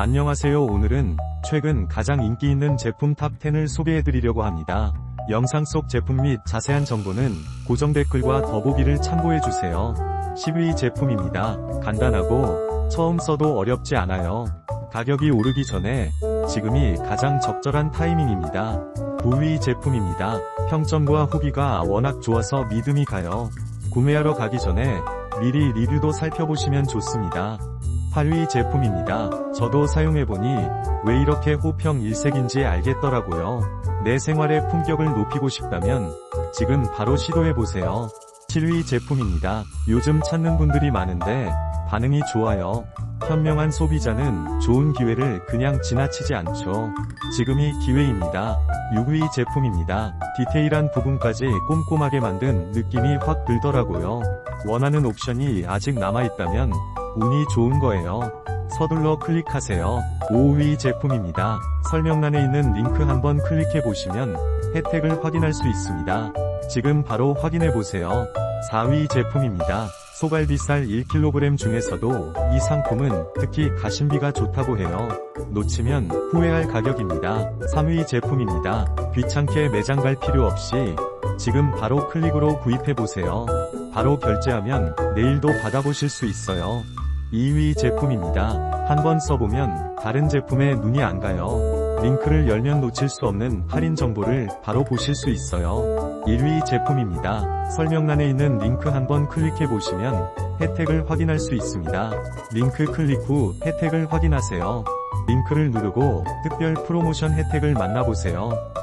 안녕하세요 오늘은 최근 가장 인기 있는 제품 탑10을 소개해드리려고 합니다. 영상 속 제품 및 자세한 정보는 고정 댓글과 더보기를 참고해주세요. 10위 제품입니다. 간단하고 처음 써도 어렵지 않아요. 가격이 오르기 전에 지금이 가장 적절한 타이밍입니다. 9위 제품입니다. 평점과 후기가 워낙 좋아서 믿음이 가요. 구매하러 가기 전에 미리 리뷰도 살펴보시면 좋습니다. 8위 제품입니다. 저도 사용해보니 왜 이렇게 호평 일색인지 알겠더라고요. 내 생활의 품격을 높이고 싶다면 지금 바로 시도해보세요. 7위 제품입니다. 요즘 찾는 분들이 많은데 반응이 좋아요. 현명한 소비자는 좋은 기회를 그냥 지나치지 않죠. 지금이 기회입니다. 6위 제품입니다. 디테일한 부분까지 꼼꼼하게 만든 느낌이 확 들더라고요. 원하는 옵션이 아직 남아있다면 운이 좋은 거예요. 서둘러 클릭하세요. 5위 제품입니다. 설명란에 있는 링크 한번 클릭해 보시면 혜택을 확인할 수 있습니다. 지금 바로 확인해 보세요. 4위 제품입니다. 소갈비살 1kg 중에서도 이 상품은 특히 가심비가 좋다고 해요. 놓치면 후회할 가격입니다. 3위 제품입니다. 귀찮게 매장 갈 필요 없이 지금 바로 클릭으로 구입해 보세요. 바로 결제하면 내일도 받아보실 수 있어요. 2위 제품입니다. 한번 써보면 다른 제품에 눈이 안 가요. 링크를 열면 놓칠 수 없는 할인 정보를 바로 보실 수 있어요. 1위 제품입니다. 설명란에 있는 링크 한번 클릭해 보시면 혜택을 확인할 수 있습니다. 링크 클릭 후 혜택을 확인하세요. 링크를 누르고 특별 프로모션 혜택을 만나보세요.